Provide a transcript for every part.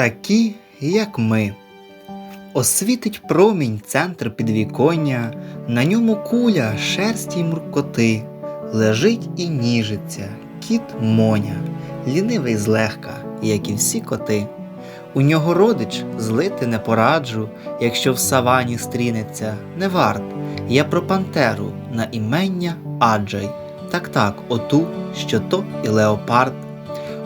такі, як ми. Освітить промінь центр підвіконня, на ньому куля шерсті й муркоти, лежить і ніжиться кіт Моня, лінивий злегка, як і всі коти. У нього родич злити не пораджу, якщо в савані стрінеться, не варт. Я про пантеру на імення Аджай, так так, оту, що то і леопард.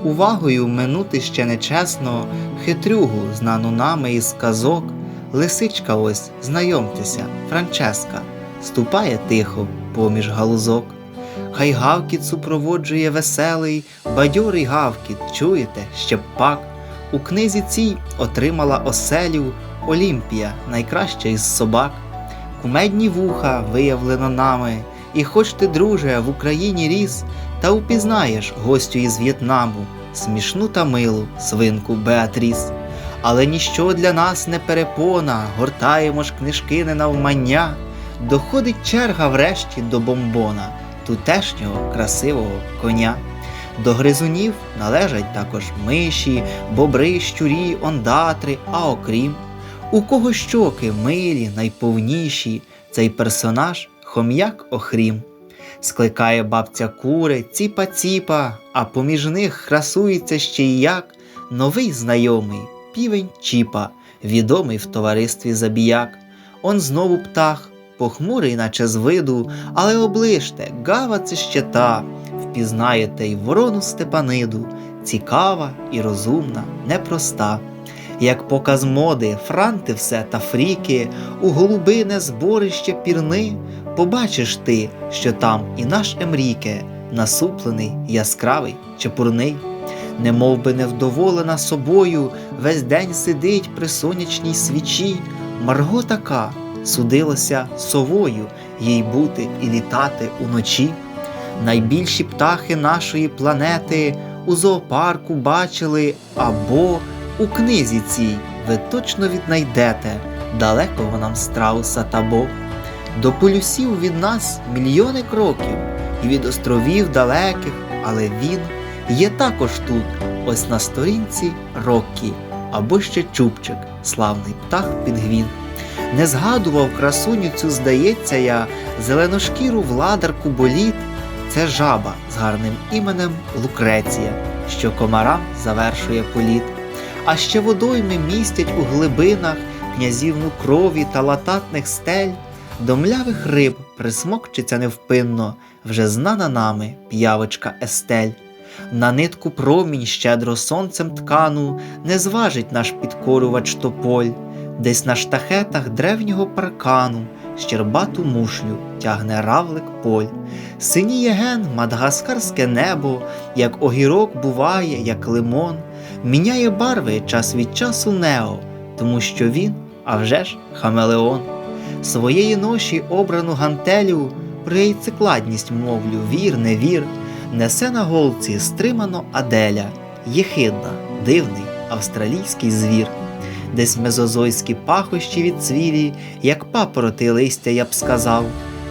Увагою минути ще нечесно, хитрюгу, знану нами із казок. Лисичка ось, знайомтеся, Франческа, ступає тихо поміж галузок. Хай гавкіт супроводжує веселий, бадьорий гавкіт, чуєте, ще пак. У книзі цій отримала оселю Олімпія, найкраща із собак. Кумедні вуха виявлено нами, і хоч ти, друже, в Україні ріс, та упізнаєш гостю із В'єтнаму, смішну та милу свинку Беатріс. Але ніщо для нас не перепона, гортаємо ж книжки не навмання. Доходить черга врешті до бомбона, тутешнього красивого коня. До гризунів належать також миші, бобри, щурі, ондатри, а окрім, у кого щоки милі, найповніші, цей персонаж хом'як охрім. Скликає бабця кури, ціпа-ціпа, а поміж них красується ще й як новий знайомий півень Чіпа, відомий в товаристві забіяк. Он знову птах, похмурий, наче з виду, але оближте, гава це ще та, впізнаєте й ворону степаниду, цікава і розумна, непроста. Як показ моди, франти все та фріки, у голубине зборище пірни, побачиш ти, що там і наш Емріке, насуплений, яскравий, чепурний не би невдоволена собою, весь день сидить при сонячній свічі. Марго така судилося совою, їй бути і літати уночі. Найбільші птахи нашої планети у зоопарку бачили або у книзі цій ви точно віднайдете далекого нам страуса та бо. До полюсів від нас мільйони кроків, і від островів далеких, але він є також тут, ось на сторінці Роккі, або ще Чубчик, славний птах Пінгвін. Не згадував красуню цю, здається, я, зеленошкіру владарку боліт, це жаба з гарним іменем Лукреція, що комарам завершує політ. А ще водойми містять у глибинах князівну крові та лататних стель, до млявих риб присмокчиться невпинно, вже знана нами п'явочка Естель. На нитку промінь щедро сонцем ткану не зважить наш підкорювач тополь, десь на штахетах древнього паркану щербату мушлю тягне равлик поль. Синіє ген мадагаскарське небо, як огірок буває, як лимон, міняє барви час від часу нео, тому що він, а вже ж, хамелеон. Своєї ноші обрану гантелю, про яйцекладність мовлю, вір, не вір несе на голці стримано Аделя, єхидна, дивний австралійський звір, десь мезозойські пахощі відцвілі, як папороти листя, я б сказав,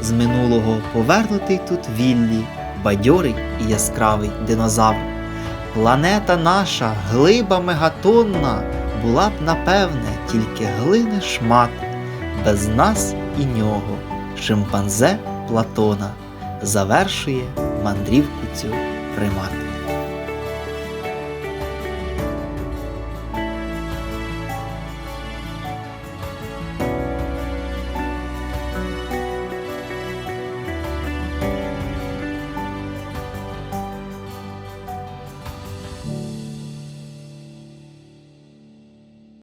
з минулого повернутий тут віллі, бадьорий і яскравий динозавр. Планета наша, глиба мегатонна, була б, напевне, тільки глини шмат, без нас і нього, шимпанзе Платона завершує мандрівку цю примат.